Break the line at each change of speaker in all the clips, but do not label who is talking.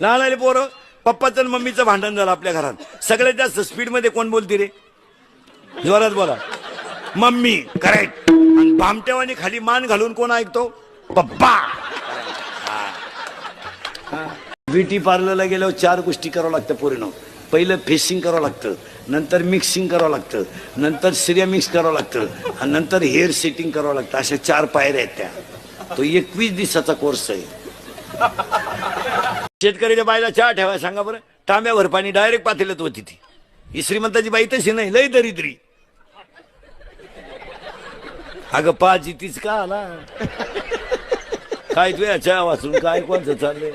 लहान आले पोरं पप्पाचं आणि मम्मीचं भांडण झालं आपल्या घरात. सगळ्यात जास्त स्पीडमध्ये कोण बोलते रे? जोरात बोला. मम्मी करेक्ट आणि भामट्यावानी खाली मान घालून कोण ऐकतो? पप्पा. ब्युटी पार्लरला गेल्यावर चार गोष्टी करावं लागतं पूर्ण पहिलं फेसिंग करावं लागतं नंतर मिक्सिंग करावं लागतं नंतर सिरिया मिक्स करावं लागतं आणि नंतर हेअर सेटिंग करावं लागतं. अशा चार पायऱ्या आहेत त्या. तो एकवीस दिवसाचा कोर्स आहे. शेतकऱ्याच्या बाईला चहा ठेवाय सांगा बरं. तांब्यावर पाणी डायरेक्ट पातेल्यात होती ती. ही श्रीमंताची बाई तशी नाही लय दरिद्री. अगं पाच तीच का आला काय तुया चहा वाचून काय कोणतं चाललंय?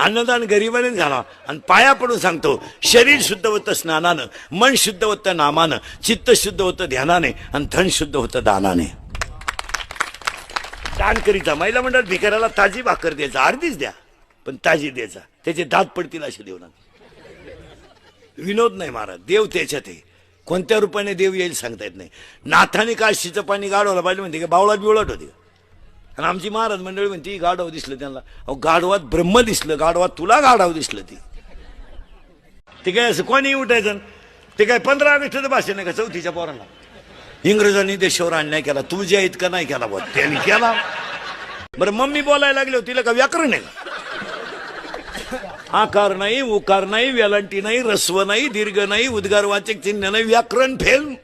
अन्नदान गरिबाने झाला. आणि पाया पडून सांगतो शरीर शुद्ध होतं स्नानानं मन शुद्ध होतं नामानं चित्त शुद्ध होतं ध्यानाने आणि धन शुद्ध होतं दानाने. दान करीता महिला मंडळ भिकाऱ्याला ताजी भाकर द्यायचा अर्धीच द्या पण ताजी द्यायचा त्याचे दात पडतील असे देऊ विनोद नाही महाराज. देव त्याच्यात आहे. कोणत्या रूपाने देव येईल सांगता येत नाही. नाथाने काशीचं पाणी गाडवलं पाहिजे म्हणते का बावळा बिवळट होती. आणि आमची महाराज मंडळी म्हणते गाढव दिसलं त्यांना. अहो गाढवात ब्रह्म दिसलं गाढवात तुला गाढव दिसलं ती. ते काय असं कोणी उठायचं? ते काय पंधरा ऑगस्टचं भाषण का चौथीच्या पोरांना? इंग्रजांनी देशावर अन्याय केला. तू जे इतका नाही केला बघ त्यांनी केला. बरं मम्मी बोलायला लागले तिला का व्याकरण आहे? आकार नाही उकार नाही वेलांटी नाही रस्व नाही दीर्घ नाही उद्गार वाचक चिन्ह नाही व्याकरण फेल.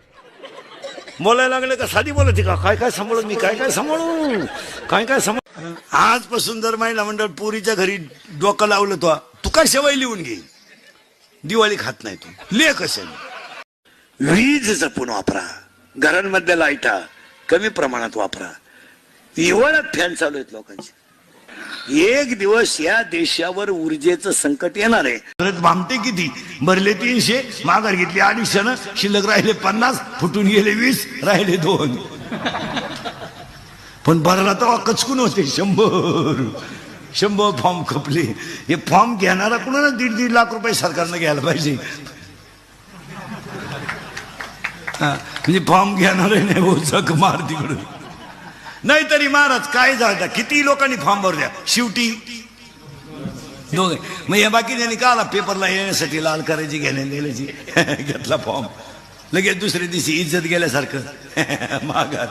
बोलायला लागले का? साधी बोलायची का? काय काय सांभाळू मी? काय काय सांभाळू काय काय सांभाळ आजपासून जर महिला मंडळ पुरीच्या घरी डोकं लावलं तो तू काय शेवाई लिहून घे? दिवाळी खात नाही तू. ले कशाने? वीज जपून वापरा. घरांमध्ये लाईटा कमी प्रमाणात वापरा. हिवाळ्यात फॅन चालू आहेत लोकांचे. एक दिवस या देशावर ऊर्जेचं संकट येणार आहे. परत भामटे किती? भरले तीनशे माघार घेतली अडीचशे शिल्लक राहिले पन्नास फुटून गेले वीस राहिले दोन. पण भरला तर कचकून होते शंभर. शंभर फॉर्म खपले. हे फॉर्म घेणारा कुणाला दीड दीड लाख रुपये सरकारनं घ्यायला पाहिजे? हा, म्हणजे फॉर्म घेणार नाही हो जग मार तिकडून नाहीतरी महाराज काय झालं किती लोकांनी फॉर्म भरू द्या? शेवटी? दोघे. मग या बाकी त्यांनी का आला पेपरला येण्यासाठी लाल करायची घेण्या गेल्याची घेतला फॉर्म. लगेच दुसऱ्या दिवशी इज्जत गेल्यासारखं. माघार.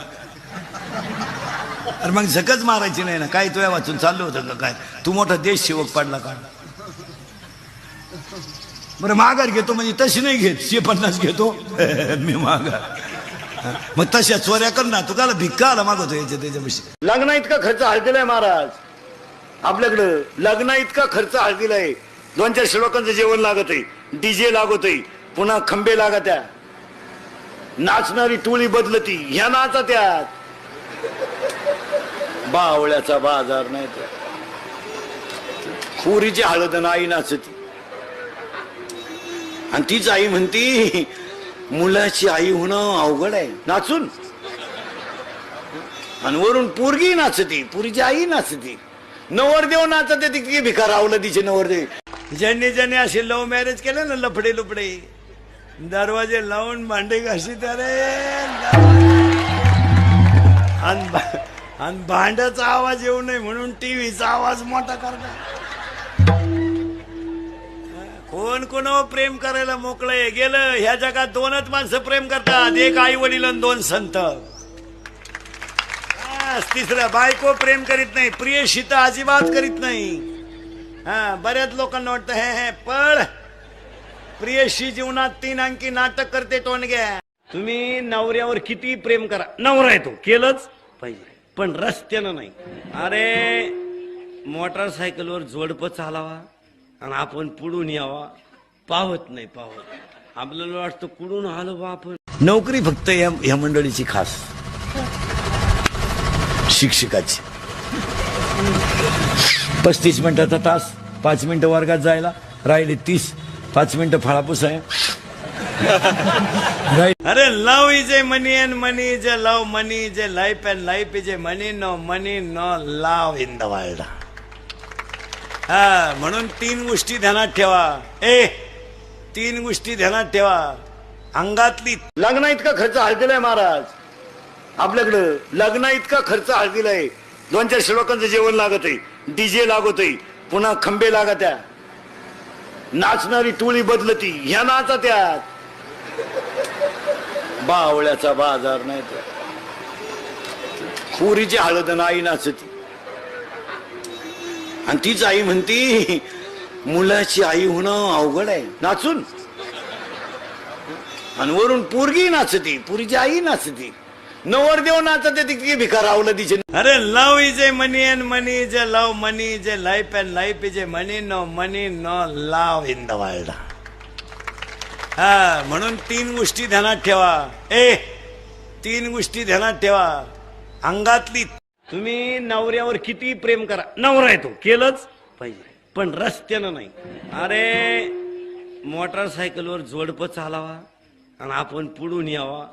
अरे मग झकच मारायची नाही ना? काय तुया वाचून चाललं होतं का काय? तू मोठा देश सेवक पडला का? बरं माघार घेतो म्हणजे तशी नाही घेत. शे पन्नास घेतो. मी माघार. मग तशा चोऱ्या कर ना. तू काला भिक्का आला मागवतो याच्या त्याच्यापाशी लग्न इतका खर्च हळदीला आहे महाराज. आपल्याकडं लग्न इतका खर्च हळदीला आहे. दोन चार श्लोकांचं जेवण लागत आहे डीजे लागत आहे पुन्हा खंबे लागत नाचणारी टोळी बदलती. ह्या नाचा त्यात बावळ्याचा बाजार नाही तर खोरीची हळद आई नाचती. आणि तीच आई म्हणती मुलाची आई होणं अवघड आहे. नाचून. आणि वरून पोरगी नाचती पुरीची आई नाचती. नवरदेव नाचते ती किती भिकार आवलं तिचे नवरदेव. ज्यांनी ज्यांनी असे लव्ह मॅरेज केलं ना लफडे लुपडे दरवाजे लावून भांडे घाशी रे आणि भांड्याचा आवाज येऊ नये म्हणून टीव्हीचा आवाज मोठा करता कोण कोण प्रेम करायला मोकळं गेलं ह्या जगात दोनच माणसं प्रेम करतात. एक आई वडील आणि दोन संत. तिसरं बायको प्रेम करीत नाही प्रियशी तर अजिबात करीत नाही. हा बऱ्याच लोकांना वाटतं हे हे पळ. प्रियशी जीवनात तीन अंकी नाटक करते टोनग्या तुम्ही नवऱ्यावर किती प्रेम करा. नवरा येतो तो केलंच पाहिजे. पण रस्त्यानं नाही. अरे मोटरसायकलवर जोडपं चालावा. आणि आपण पुढून यावा. पावत नाही पावत. आपल्याला वाटतं कुठून आलो बा आपण? नोकरी फक्त या या मंडळीची खास. शिक्षकाची. पस्तीस मिनिटाचा तास पाच मिनिटं वर्गात जायला राहिले तीस पाच मिनिटं फळापूस आहे. अरे love is a money and money is a love money is a life and life is a money no money no love in the world. हा म्हणून तीन गोष्टी ध्यानात ठेवा. ए तीन गोष्टी ध्यानात ठेवा. अंगातली लग्न इतका खर्च आहे महाराज. आपल्याकडं लग्न इतका खर्च हळदीला आहे. दोन चार श्लोकांचं जेवण लागत आहे डीजे लागत आहे पुन्हा खंबे लागत नाचणारी टोळी बदलती. ह्या नाचा त्यात बावळ्याचा बाजार नाही तर. पुरीची हळद आणि आई नाचती. आणि तीच आई म्हणती मुलाची आई होणं अवघड आहे. नाचून. आणि वरून पोरगी नाचती पुरीची आई नाचती. नवरदेव नाचते तितकी भिकार आवलं तिचे. अरे love is a money and money is a love money is a life and life is a money no money no love in the world हा म्हणून तीन गोष्टी ध्यानात ठेवा. ए तीन गोष्टी ध्यानात ठेवा. अंगातली तुम्ही नवऱ्यावर किती प्रेम करा. नवरा आहे तो केलंच पाहिजे. पण रस्त्यानं नाही. अरे मोटरसायकलवर जोडपं चालावा आणि आपण पुढून यावा.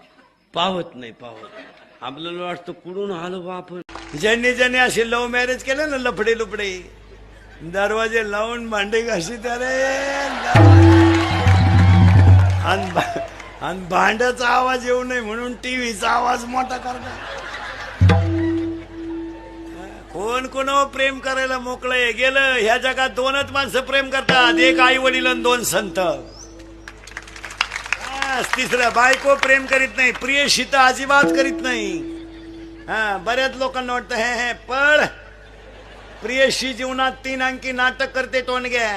पावत नाही पावत आपल्याला वाटतं कुडून आलो बा आपण? ज्यांनी ज्यांनी असे लव्ह मॅरेज केले ना लफडे लुपडे दरवाजे लावून भांडे घासीत अरे आणि आणि भांड्याचा आवाज येऊ नये म्हणून टीव्हीचा आवाज मोठा करणार कोण कोणावर हो प्रेम करायला मोकळं? गेलं ह्या जगात दोनच माणसं प्रेम करतात. एक आई वडील आणि दोन संत. तिसरं बायको प्रेम करीत नाही. प्रिय शीता अजिबात करीत नाही. हा बऱ्याच लोकांना वाटतं हे हे पळ. प्रियशी जीवनात तीन अंकी नाटक करते तोंडग्या.